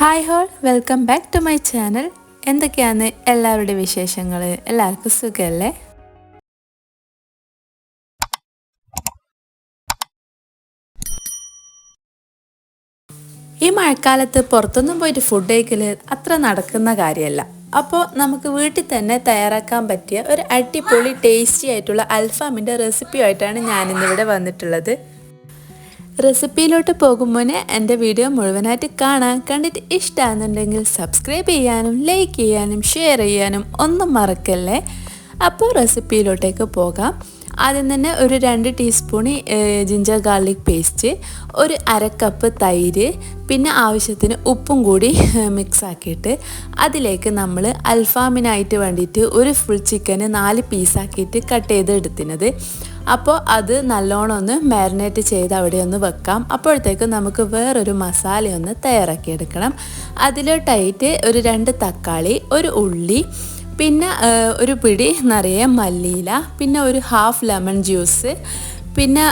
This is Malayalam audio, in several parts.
Hi all welcome back to my channel എന്തൊക്കെയാണ് എല്ലാവരുടെ വിശേഷങ്ങൾ എല്ലാവർക്കും സുഖമല്ലേ ഈ മഴക്കാലത്ത് പുറത്തൊന്നും പോയിട്ട് ഫുഡ് കഴിക്കൽ അത്ര നടക്കുന്ന കാര്യമല്ല. അപ്പോൾ നമുക്ക് വീട്ടിൽ തന്നെ തയ്യാറാക്കാൻ പറ്റിയ ഒരു അടിപൊളി ടേസ്റ്റി ആയിട്ടുള്ള അൽഫാമിന്റെ റെസിപ്പിയായിട്ടാണ് ഞാനിന്നിവിടെ വന്നിട്ടുള്ളത്. റെസിപ്പിയിലോട്ട് പോകും മുന്നേ എന്റെ വീഡിയോ മുഴുവനായിട്ട് കാണാൻ കണ്ടിട്ട് ഇഷ്ടമാണെന്നുണ്ടെങ്കിൽ സബ്സ്ക്രൈബ് ചെയ്യാനും ലൈക്ക് ചെയ്യാനും ഷെയർ ചെയ്യാനും ഒന്നും മറക്കല്ലേ? അപ്പോൾ റെസിപ്പിയിലോട്ടേക്ക് പോകാം. ആദ്യം തന്നെ ഒരു രണ്ട് ടീസ്പൂൺ ജിഞ്ചർ ഗാർലിക് പേസ്റ്റ് ഒരു അര കപ്പ് തൈര് പിന്നെ ആവശ്യത്തിന് ഉപ്പും കൂടി മിക്സ് ആക്കിയിട്ട് അതിലേക്ക് നമ്മൾ അൽഫാമിനായിട്ട് വേണ്ടിയിട്ട് ഒരു ഫുൾ ചിക്കന് നാല് പീസാക്കിയിട്ട് കട്ട് ചെയ്ത് എടുത്തിരുന്നത് അപ്പോൾ അത് നല്ലോണം ഒന്ന് മാരിനേറ്റ് ചെയ്ത് അവിടെ ഒന്ന് വെക്കാം. അപ്പോഴത്തേക്ക് നമുക്ക് വേറൊരു മസാല ഒന്ന് തയ്യാറാക്കിയെടുക്കണം. അതിലോട്ടായിട്ട് ഒരു രണ്ട് തക്കാളി ഒരു ഉള്ളി പിന്നെ ഒരു പിടി നിറയെ മല്ലിയില പിന്നെ ഒരു ഹാഫ് ലെമൺ ജ്യൂസ് പിന്നെ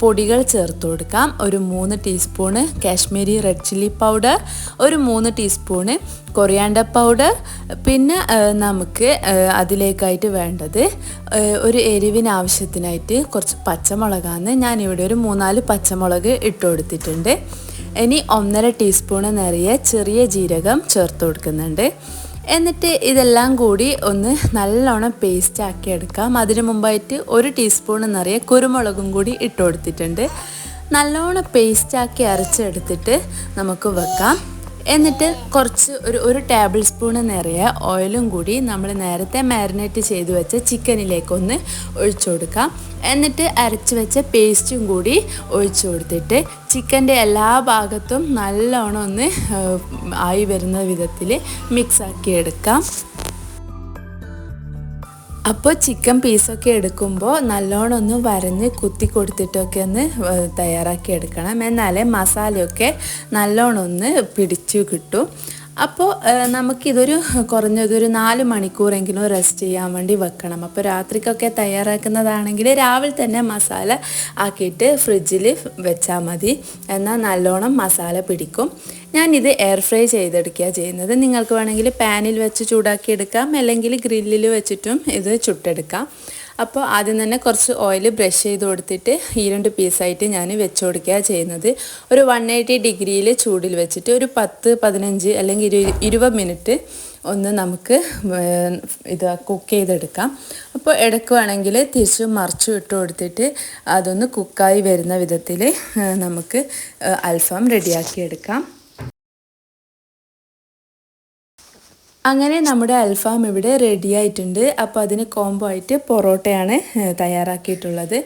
പൊടികൾ ചേർത്ത് കൊടുക്കാം. ഒരു മൂന്ന് teaspoon Kashmiri red chilli powder ഒരു മൂന്ന് ടീസ്പൂണ് കൊറിയാണ്ട പൗഡർ പിന്നെ നമുക്ക് അതിലേക്കായിട്ട് വേണ്ടത് ഒരു എരിവിന് ആവശ്യത്തിനായിട്ട് കുറച്ച് പച്ചമുളകാണ്. ഞാനിവിടെ ഒരു മൂന്നാൽ പച്ചമുളക് ഇട്ട് കൊടുത്തിട്ടുണ്ട്. ഇനി ഒന്നര ടീസ്പൂണ് നിറയെ ചെറിയ ജീരകം ചേർത്ത് കൊടുക്കുന്നുണ്ട്. എന്നിട്ട് ഇതെല്ലാം കൂടി ഒന്ന് നല്ലോണം പേസ്റ്റ് ആക്കി എടുക്കാം. അതിനു മുമ്പായിട്ട് ഒരു ടീസ്പൂൺ നിറയെ കുരുമുളകും കൂടി ഇട്ട് കൊടുത്തിട്ടുണ്ട്. നല്ലോണം പേസ്റ്റാക്കി അരച്ചെടുത്തിട്ട് നമുക്ക് വെക്കാം. എന്നിട്ട് കുറച്ച് ഒരു ഒരു ടേബിൾ സ്പൂൺ നിറയെ ഓയിലും കൂടി നമ്മൾ നേരത്തെ മാരിനേറ്റ് ചെയ്ത് വെച്ച ചിക്കനിലേക്കൊന്ന് ഒഴിച്ചു കൊടുക്കാം. എന്നിട്ട് അരച്ച് വെച്ച പേസ്റ്റും കൂടി ഒഴിച്ചു കൊടുത്തിട്ട് ചിക്കന്റെ എല്ലാ ഭാഗത്തും നല്ലോണം ഒന്ന് ആയി വരുന്ന വിധത്തിൽ മിക്സാക്കി എടുക്കാം. അപ്പോൾ ചിക്കൻ പീസൊക്കെ എടുക്കുമ്പോൾ നല്ലോണം ഒന്ന് വരഞ്ഞ് കുത്തി കൊടുത്തിട്ടൊക്കെ ഒന്ന് തയ്യാറാക്കി എടുക്കണം. എന്നാലേ മസാലയൊക്കെ നല്ലോണം ഒന്ന് പിടിച്ചു കിട്ടും. അപ്പോൾ നമുക്കിതൊരു കുറഞ്ഞതൊരു നാല് മണിക്കൂറെങ്കിലും റെസ്റ്റ് ചെയ്യാൻ വേണ്ടി വെക്കണം. അപ്പോൾ രാത്രിക്കൊക്കെ തയ്യാറാക്കുന്നതാണെങ്കിൽ രാവിലെ തന്നെ മസാല ആക്കിയിട്ട് ഫ്രിഡ്ജിൽ വെച്ചാൽ മതി. എന്നാൽ നല്ലോണം മസാല പിടിക്കും. ഞാനിത് എയർ ഫ്രൈ ചെയ്തെടുക്കുക ചെയ്യുന്നത്. നിങ്ങൾക്ക് വേണമെങ്കിൽ പാനിൽ വെച്ച് ചൂടാക്കി എടുക്കാം. അല്ലെങ്കിൽ ഗ്രില്ലിൽ വെച്ചിട്ടും ഇത് ചുട്ടെടുക്കാം. അപ്പോൾ ആദ്യം തന്നെ കുറച്ച് ഓയിൽ ബ്രഷ് ചെയ്ത് കൊടുത്തിട്ട് ഈ രണ്ട് പീസായിട്ട് ഞാൻ വെച്ച് കൊടുക്കുക ചെയ്യുന്നത്. ഒരു വൺ എയ്റ്റി ഡിഗ്രിയിൽ ചൂടിൽ വെച്ചിട്ട് ഒരു പത്ത് പതിനഞ്ച് അല്ലെങ്കിൽ ഇരു ഇരുപത് മിനിറ്റ് ഒന്ന് നമുക്ക് ഇത് കുക്ക് ചെയ്തെടുക്കാം. അപ്പോൾ ഇടയ്ക്ക് വേണമെങ്കിൽ തിരിച്ചും മറിച്ചും ഇട്ട് കൊടുത്തിട്ട് അതൊന്ന് കുക്കായി വരുന്ന വിധത്തിൽ നമുക്ക് അൽഫാം റെഡിയാക്കി അങ്ങനെ നമ്മുടെ അൽഫാം ഇവിടെ റെഡി ആയിട്ടുണ്ട്. അപ്പോൾ അതിന് കോംബോ ആയിട്ട് പൊറോട്ടയാണ് തയ്യാറാക്കിയിട്ടുള്ളത്.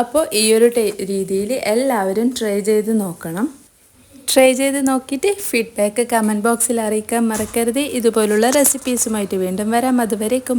അപ്പോൾ ഈ ഒരു രീതിയിൽ എല്ലാവരും ട്രൈ ചെയ്ത് നോക്കണം. ട്രൈ ചെയ്ത് നോക്കിയിട്ട് ഫീഡ്ബാക്ക് കമന്റ് ബോക്സിൽ അറിയിക്കാൻ മറക്കരുത്. ഇതുപോലുള്ള റെസിപ്പീസുമായിട്ട് വീണ്ടും വരാം. അതുവരേക്കും